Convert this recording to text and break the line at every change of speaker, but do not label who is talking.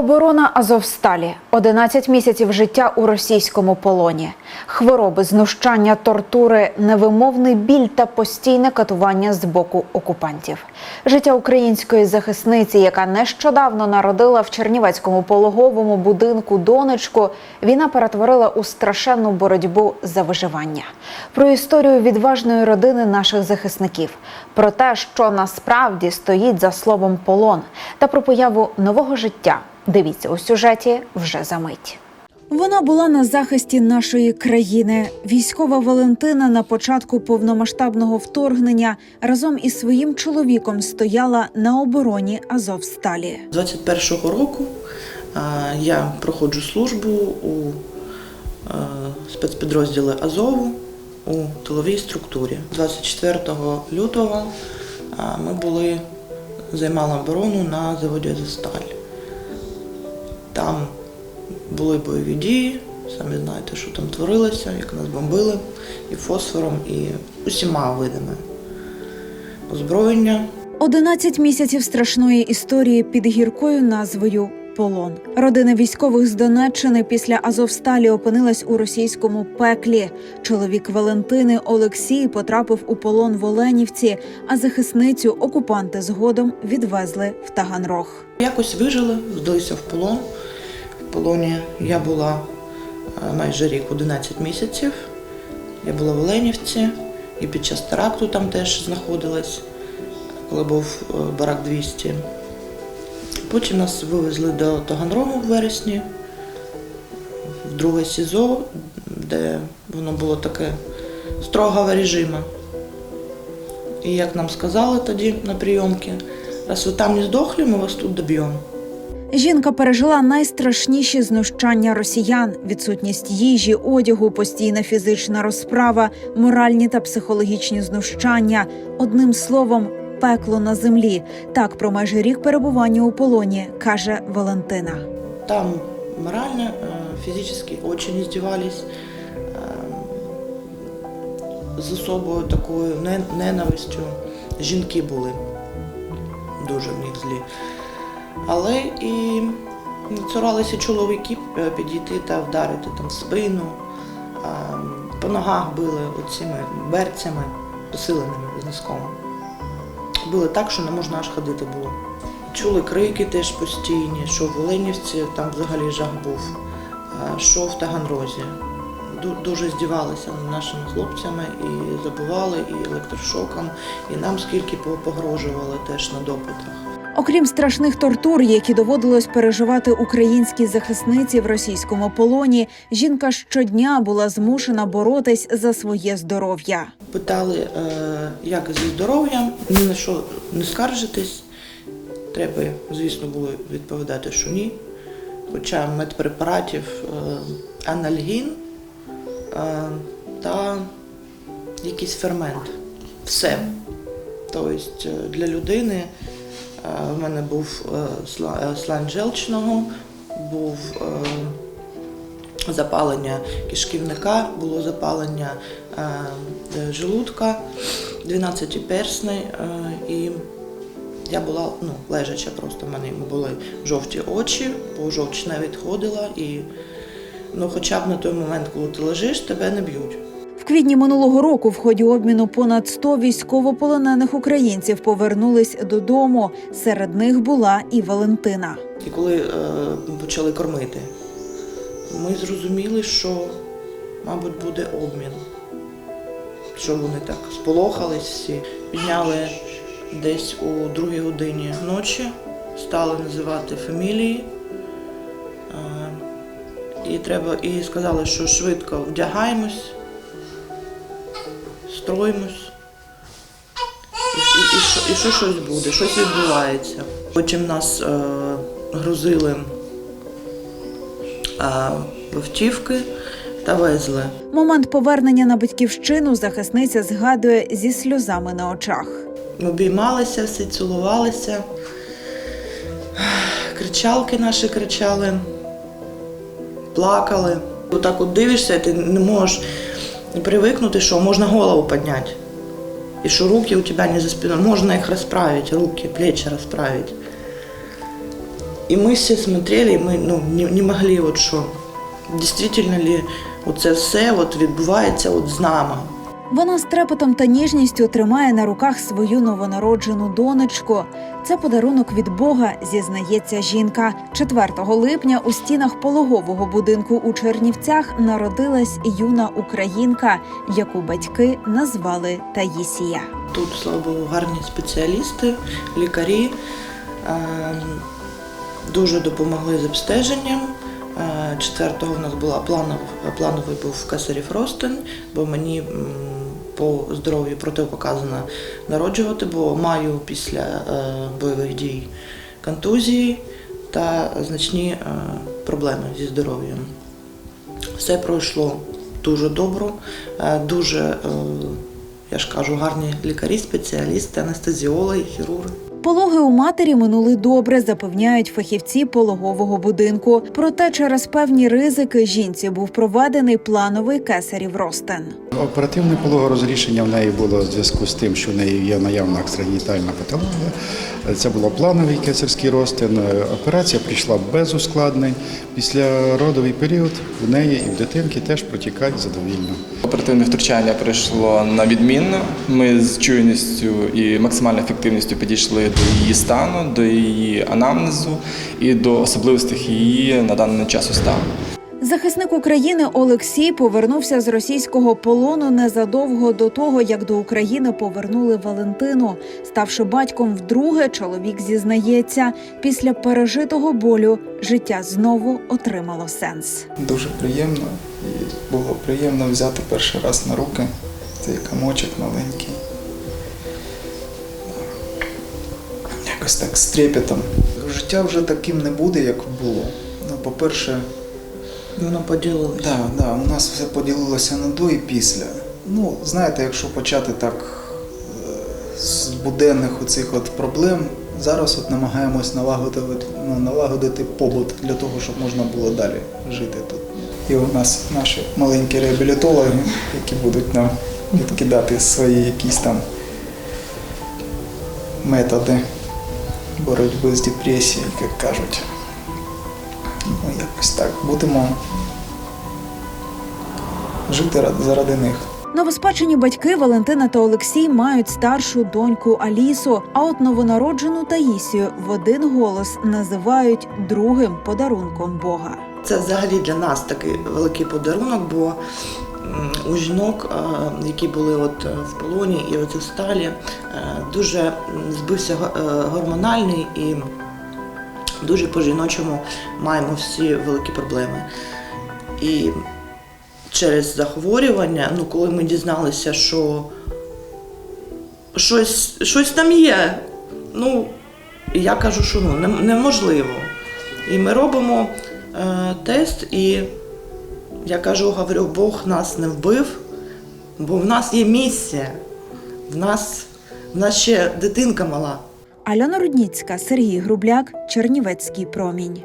Оборона Азовсталі 11 місяців життя у російському полоні, хвороби, знущання, тортури, невимовний біль та постійне катування з боку окупантів. Життя української захисниці, яка нещодавно народила в Чернівецькому пологовому будинку донечку, війна перетворила у страшенну боротьбу за виживання. Про історію відважної родини наших захисників, про те, що насправді стоїть за словом полон, та про появу нового життя. Дивіться у сюжеті вже за мить. Вона була на захисті нашої країни. Військова Валентина на початку повномасштабного вторгнення разом із своїм чоловіком стояла на обороні Азовсталі.
21-го року я проходжу службу у спецпідрозділі Азову у тиловій структурі. 24 лютого ми були, займали оборону на заводі Азовсталь. Там були бойові дії, самі знаєте, що там творилося, як нас бомбили і фосфором, і усіма видами озброєння.
11 місяців страшної історії під гіркою назвою Полон. Родина військових з Донеччини після Азовсталі опинилась у російському пеклі. Чоловік Валентини Олексій потрапив у полон в Оленівці, а захисницю окупанти згодом відвезли в Таганрог.
Якось вижили, здалися в полон. В полоні я була е, майже рік, 11 місяців. Я була в Оленівці і під час теракту там теж знаходилась, коли був е, барак 200. Потім нас вивезли до Таганрогу в вересні, в друге СІЗО, де воно було таке строгого режиму. І як нам сказали тоді на прийомці, раз ви там не здохли, ми вас тут доб'ємо.
Жінка пережила найстрашніші знущання росіян: відсутність їжі, одягу, постійна фізична розправа, моральні та психологічні знущання. Одним словом, пекло на землі. Так про майже рік перебування у полоні каже Валентина.
Там морально, э, физически очень издевались э, з особою такою не- ненавистю. Жінки були дуже в них злі. Але і цуралися чоловіки е, підійти та вдарити там спину, по ногах били оціми берцями, посиленими носком. Били так, що не можна аж ходити було. Чули крики теж постійні, що в Оленівці там взагалі жах був, що в Таганрозі. Дуже здівалися над нашими хлопцями і забували, і електрошоком, і нам скільки по- погрожували теж на допитах.
Окрім страшних тортур, які доводилось переживати українській захисниці в російському полоні, жінка щодня була змушена боротись за своє здоров'я.
Питали, е, як зі здоров'ям, ні на що не скаржитись. Треба, звісно, було відповідати, що ні. Хоча медпрепаратів е, анальгін е, та якийсь фермент. Все. Тобто для людини в мене був е, е, слань желчного, був е, запалення кишківника, було запалення е, е, желудка, 12 персни, е, і я була ну, лежача просто, в мене були жовті очі, бо жовч не відходила, і ну, хоча б на той момент, коли ти лежиш, тебе не б'ють.
Квітні минулого року в ході обміну понад 100 військовополонених українців повернулись додому. Серед них була і Валентина.
І коли е, почали кормити, ми зрозуміли, що, мабуть, буде обмін. Що вони так сполохались всі, підняли десь у другій годині ночі, стали називати фамілії. Е, і, треба, і сказали, що швидко вдягаємось, строїмось. І, і, і, що, і що щось буде, щось відбувається. Потім нас е, грузили е, в автівки та везли.
Момент повернення на батьківщину захисниця згадує зі сльозами на очах.
Ми обіймалися, всі цілувалися. Кричалки наші кричали, плакали. Отак от дивишся, ти не можеш привикнути, що можна голову підняти. І що руки у тебе не за спиною, можна їх розправити, руки, плечі розправити. И мы все смотрели, и мы ну, не, не могли, от що, дійсно ли оце все от відбувається от з нами.
Вона з трепетом та ніжністю тримає на руках свою новонароджену донечку. Це подарунок від Бога, зізнається жінка. 4 липня у стінах пологового будинку у Чернівцях народилась юна українка, яку батьки назвали Таїсія.
Тут, слава Богу, гарні спеціалісти, лікарі. Ем, Дуже допомогли з обстеженням. Е, Четвертого в нас була планов, плановий був кесарів ростин, бо мені по здоров'ю протипоказано народжувати, бо маю після е, бойових дій контузії та значні е, проблеми зі здоров'ям. Все пройшло дуже добре, дуже, я ж кажу, гарні лікарі, спеціалісти, анестезіологи, хірурги.
Пологи у матері минули добре, запевняють фахівці пологового будинку. Проте через певні ризики жінці був проведений плановий кесарів ростин.
Оперативне пологорозрішення в неї було в зв'язку з тим, що в неї є наявна екстрагенітальна патологія. Це було плановий кесарський розтин. Операція прийшла без ускладнень. Після родовий період в неї і в дитинки теж протікає задовільно.
Оперативне втручання пройшло на відмінно. Ми з чуйністю і максимальною ефективністю підійшли до її стану, до її анамнезу і до особливостей її на даний час стану.
Захисник України Олексій повернувся з російського полону незадовго до того, як до України повернули Валентину. Ставши батьком вдруге, чоловік зізнається, після пережитого болю життя знову отримало сенс.
Дуже приємно і було приємно взяти перший раз на руки цей комочок маленький. Якось так з трепетом. Життя вже таким не буде, як було. Ну, по-перше,
Воно поділилося.
да, да, у нас все поділилося на до і після. Ну, знаєте, якщо почати так е, з буденних оцих от проблем, зараз от намагаємось налагодити, ну, налагодити побут для того, щоб можна було далі жити тут. І у нас наші маленькі реабілітологи, які будуть нам відкидати свої якісь там методи боротьби з депресією, як кажуть. Ну, якось так. Будемо жити заради них.
Новоспечені батьки Валентина та Олексій мають старшу доньку Алісу. А от новонароджену Таїсію в один голос називають другим подарунком Бога.
Це взагалі для нас такий великий подарунок, бо у жінок, які були от е, в полоні і от в сталі, е, дуже збився е, гормональний і дуже по-жіночому маємо всі великі проблеми. І через захворювання, ну коли ми дізналися, що щось, щось там є, ну я кажу, що ну, неможливо. І ми робимо е, тест, і я кажу, говорю, Бог нас не вбив, бо в нас є місія, в нас, в нас ще дитинка мала.
Альона Рудніцька, Сергій Грубляк, Чернівецький промінь.